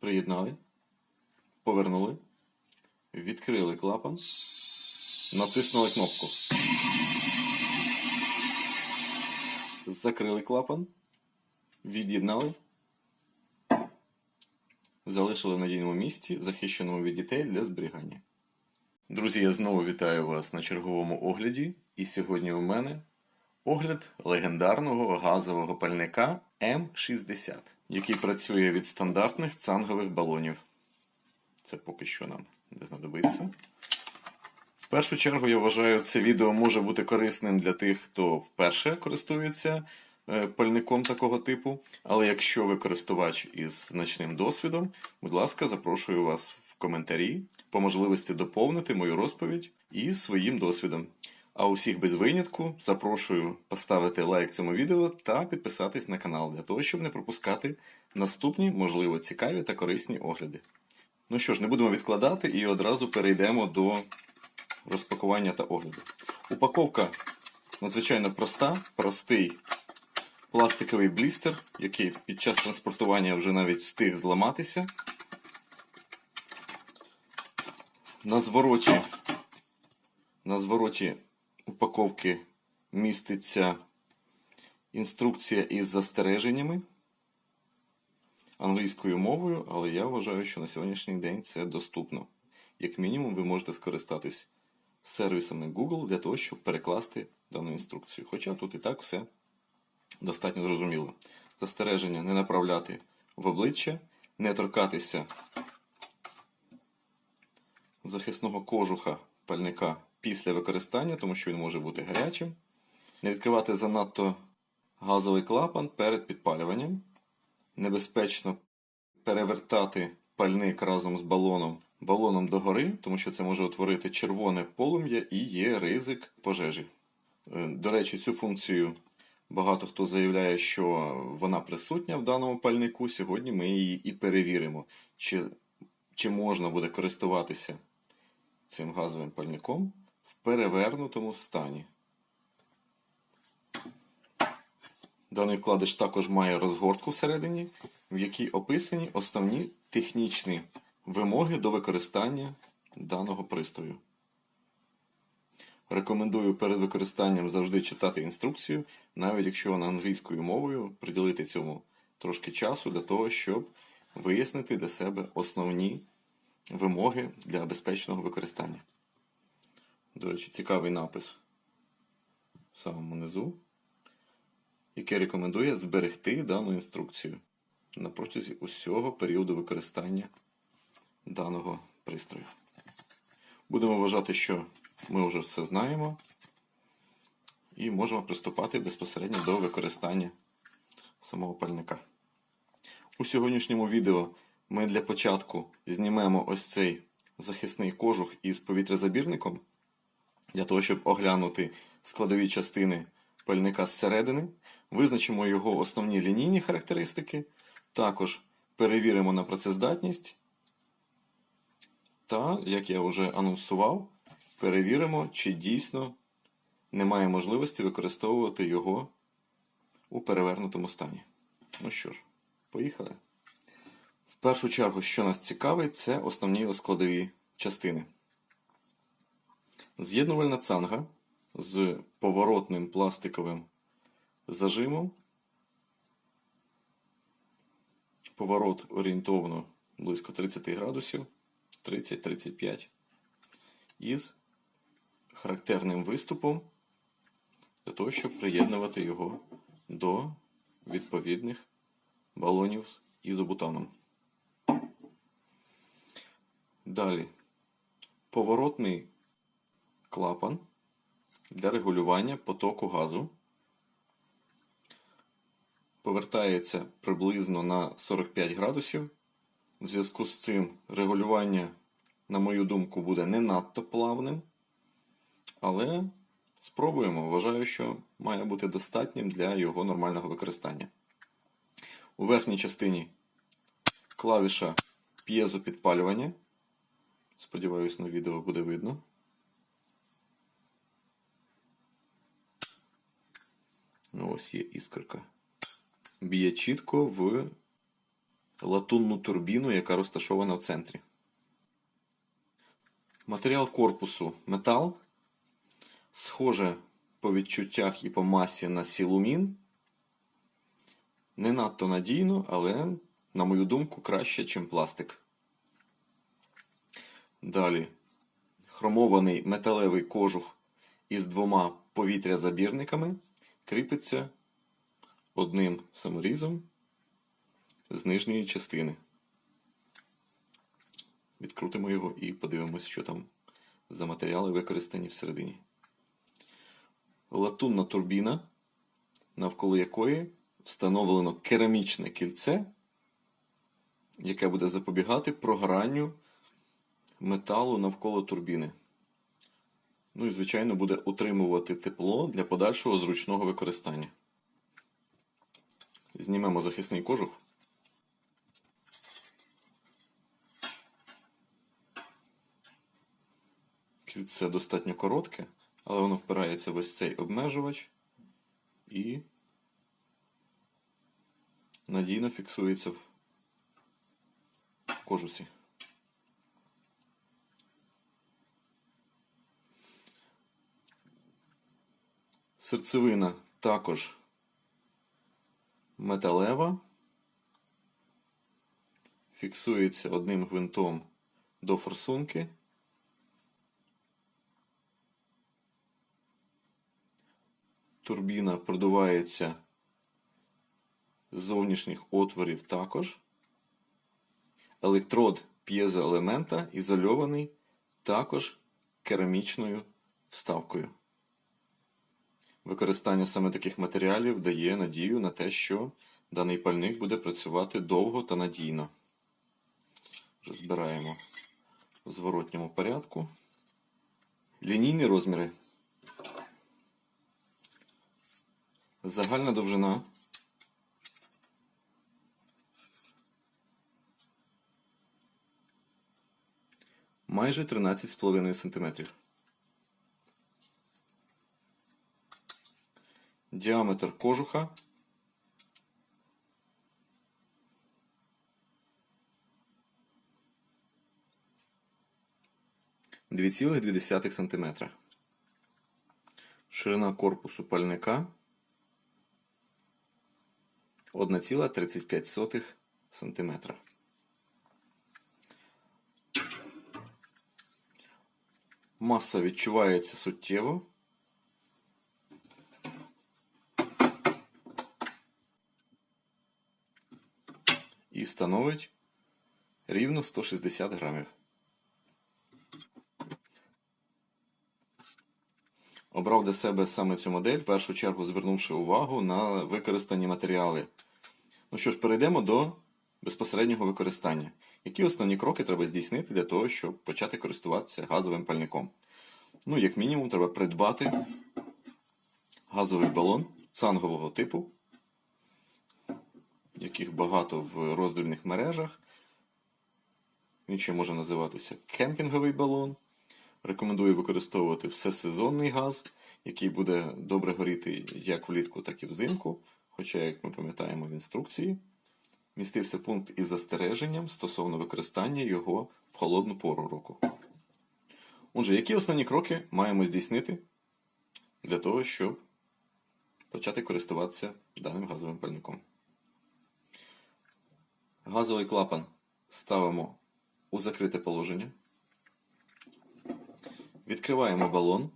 Приєднали, повернули, відкрили клапан, натиснули кнопку. Закрили клапан, від'єднали, залишили в надійному місці, захищеному від дітей для зберігання. Друзі, я знову вітаю вас на черговому огляді. І сьогодні у мене огляд легендарного газового пальника М60, який працює від стандартних цангових балонів. Це поки що нам не знадобиться. В першу чергу я вважаю, це відео може бути корисним для тих, хто вперше користується е, пальником такого типу. Але якщо ви користувач із значним досвідом, будь ласка, запрошую вас в коментарі по можливості доповнити мою розповідь і своїм досвідом. А усіх без винятку запрошую поставити лайк цьому відео та підписатись на канал для того, щоб не пропускати наступні, можливо, цікаві та корисні огляди. Ну що ж, не будемо відкладати і одразу перейдемо до розпакування та огляду. Упаковка надзвичайно проста, простий пластиковий блістер, який під час транспортування вже навіть встиг зламатися. На звороті, на звороті упаковки міститься інструкція із застереженнями англійською мовою, але я вважаю, що на сьогоднішній день це доступно. Як мінімум, ви можете скористатись сервісами Google для того, щоб перекласти дану інструкцію. Хоча тут і так все достатньо зрозуміло. Застереження не направляти в обличчя, не торкатися захисного кожуха пальника після використання, тому що він може бути гарячим. Не відкривати занадто газовий клапан перед підпалюванням. Небезпечно перевертати пальник разом з балоном балоном догори, тому що це може утворити червоне полум'я і є ризик пожежі. Е, До речі, цю функцію багато хто заявляє, що вона присутня в даному пальнику. Сьогодні ми її і перевіримо, чи, чи можна буде користуватися цим газовим пальником в перевернутому стані. Даний вкладиш також має розгортку всередині, в якій описані основні технічні вимоги до використання даного пристрою. Рекомендую перед використанням завжди читати інструкцію, навіть якщо вона англійською мовою, приділити цьому трошки часу для того, щоб вияснити для себе основні вимоги для безпечного використання. До речі, цікавий напис в самому низу, який рекомендує зберегти дану інструкцію на протязі усього періоду використання даного пристрою. Будемо вважати, що ми вже все знаємо і можемо приступати безпосередньо до використання самого пальника. У сьогоднішньому відео ми для початку знімемо ось цей захисний кожух із повітрязабірником, для того, щоб оглянути складові частини пальника зсередини, визначимо його основні лінійні характеристики, також перевіримо на працездатність. Та, як я вже анонсував, перевіримо, чи дійсно немає можливості використовувати його у перевернутому стані. Ну що ж, поїхали. В першу чергу, що нас цікавить, це основні складові частини. З'єднувальна цанга з поворотним пластиковим зажимом. Поворот орієнтовно близько 30 градусів. 30-35 із характерним виступом для того, щоб приєднувати його до відповідних балонів з ізобутаном. Далі поворотний клапан для регулювання потоку газу. Повертається приблизно на 45 градусів. В зв'язку з цим регулювання, на мою думку, буде не надто плавним. Але спробуємо. Вважаю, що має бути достатнім для його нормального використання. У верхній частині клавіша п'єзопідпалювання. Сподіваюсь, на відео буде видно. Ось є іскорка. Б'є чітко в латунну турбіну, яка розташована в центрі. Матеріал корпусу метал. Схоже по відчуттях і по масі на сілумін. Не надто надійно, але, на мою думку, краще, ніж пластик. Далі хромований металевий кожух із двома повітрязабірниками кріпиться одним саморізом з нижньої частини. Відкрутимо його і подивимось, що там за матеріали використані всередині. Латунна турбіна, навколо якої встановлено керамічне кільце, яке буде запобігати прогоранню металу навколо турбіни. Ну і, звичайно, буде утримувати тепло для подальшого зручного використання. Знімемо захисний кожух. Кільце достатньо коротке, але воно впирається в ось цей обмежувач і надійно фіксується в кожусі. Серцевина також металева. Фіксується одним гвинтом до форсунки. Турбіна продувається з зовнішніх отворів також. Електрод п'єзоелемента ізольований також керамічною вставкою. Використання саме таких матеріалів дає надію на те, що даний пальник буде працювати довго та надійно. Вже збираємо в зворотньому порядку. Лінійні розміри. Загальна довжина. Майже 13,5 см. Діаметр кожуха. Дві цілих дві десятих сантиметра. Ширина корпусу пальника 1,35 сантиметра. Маса відчувається суттєво. Становить рівно 160 грамів. Обрав для себе саме цю модель, в першу чергу звернувши увагу на використані матеріали. Ну що ж, перейдемо до безпосереднього використання. Які основні кроки треба здійснити для того, щоб почати користуватися газовим пальником? Ну, як мінімум, треба придбати газовий балон цангового типу яких багато в роздрібних мережах. Він ще може називатися кемпінговий балон. Рекомендую використовувати всесезонний газ, який буде добре горіти як влітку, так і взимку. Хоча, як ми пам'ятаємо в інструкції, містився пункт із застереженням стосовно використання його в холодну пору року. Отже, які основні кроки маємо здійснити для того, щоб почати користуватися даним газовим пальником? Газовий клапан ставимо у закрите положення. Відкриваємо балон.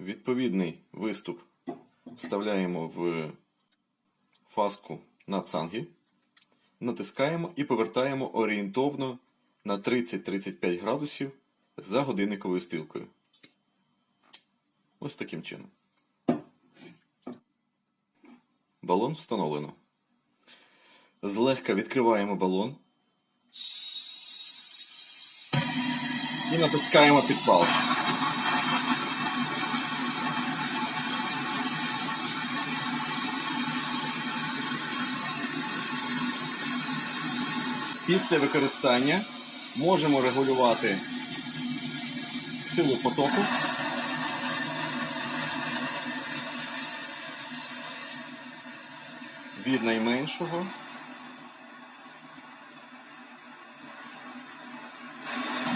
Відповідний виступ вставляємо в фаску на цанги, натискаємо і повертаємо орієнтовно на 30-35 градусів за годинниковою стрілкою. Ось таким чином. Балон встановлено. Злегка відкриваємо балон. І натискаємо підпал. Після використання можемо регулювати силу потоку. від найменшого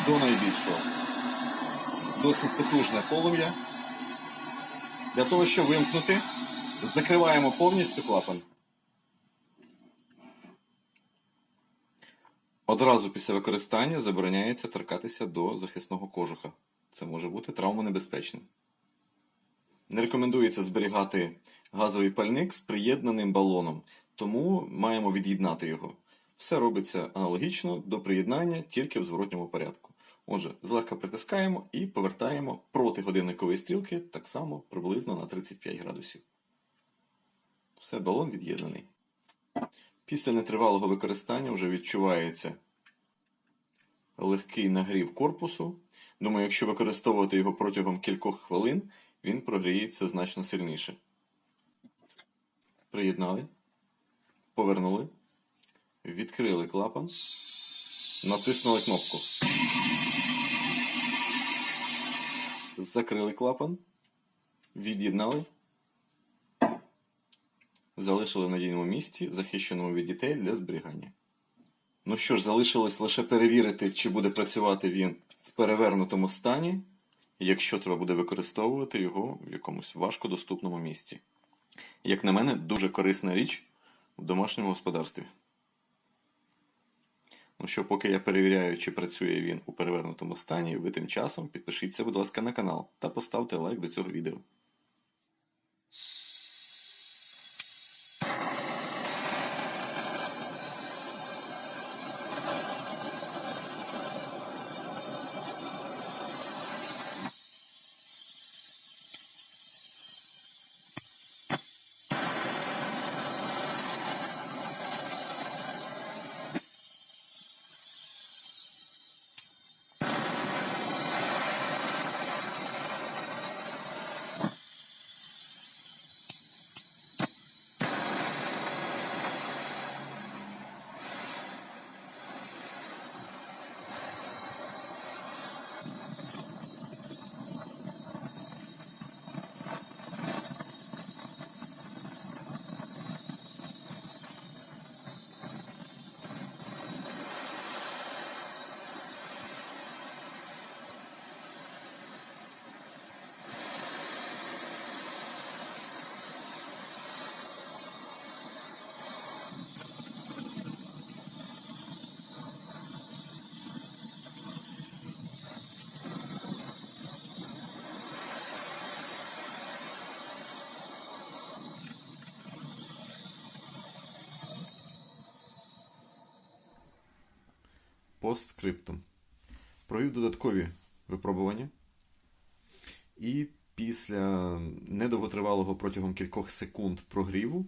до найбільшого. Досить потужне полум'я. Для того, щоб вимкнути, закриваємо повністю клапан. Одразу після використання забороняється торкатися до захисного кожуха. Це може бути травмонебезпечним. Не рекомендується зберігати газовий пальник з приєднаним балоном, тому маємо від'єднати його. Все робиться аналогічно до приєднання тільки в зворотньому порядку. Отже, злегка притискаємо і повертаємо проти годинникової стрілки так само приблизно на 35 градусів. Все, балон від'єднаний. Після нетривалого використання вже відчувається легкий нагрів корпусу. Думаю, якщо використовувати його протягом кількох хвилин, він прогріється значно сильніше. Приєднали, повернули, відкрили клапан, натиснули кнопку. Закрили клапан, від'єднали, залишили в надійному місці, захищеному від дітей для зберігання. Ну що ж, залишилось лише перевірити, чи буде працювати він в перевернутому стані, якщо треба буде використовувати його в якомусь важкодоступному місці. Як на мене, дуже корисна річ в домашньому господарстві. Ну що, поки я перевіряю, чи працює він у перевернутому стані, ви тим часом підпишіться, будь ласка, на канал та поставте лайк до цього відео. Постскриптум. Провів додаткові випробування. І після недовготривалого протягом кількох секунд прогріву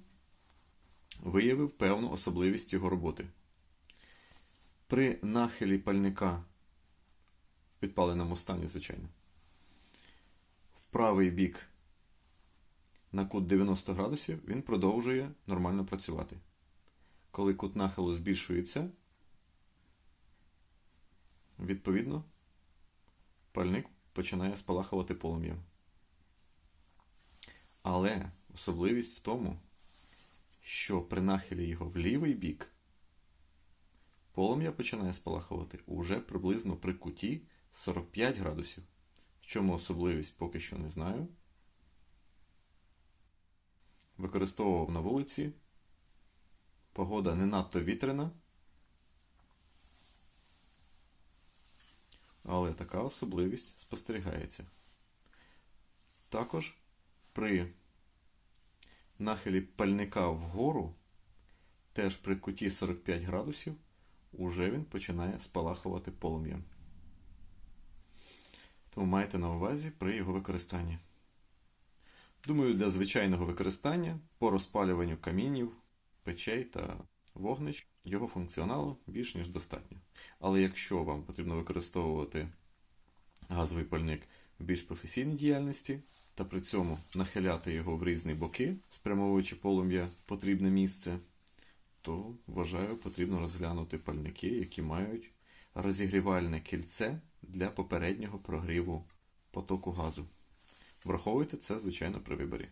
виявив певну особливість його роботи. При нахилі пальника в підпаленому стані, звичайно, в правий бік на кут 90 градусів він продовжує нормально працювати. Коли кут нахилу збільшується, Відповідно, пальник починає спалахувати полум'ям. Але особливість в тому, що при нахилі його в лівий бік полум'я починає спалахувати уже приблизно при куті 45 градусів. В чому особливість поки що не знаю. Використовував на вулиці. Погода не надто вітряна. Але така особливість спостерігається. Також при нахилі пальника вгору, теж при куті 45 градусів, уже він починає спалахувати полум'ям. Тому майте на увазі при його використанні. Думаю, для звичайного використання по розпалюванню камінів, печей та вогнич, його функціоналу більш ніж достатньо. Але якщо вам потрібно використовувати газовий пальник в більш професійній діяльності, та при цьому нахиляти його в різні боки, спрямовуючи полум'я в потрібне місце, то вважаю, потрібно розглянути пальники, які мають розігрівальне кільце для попереднього прогріву потоку газу. Враховуйте це, звичайно, при виборі.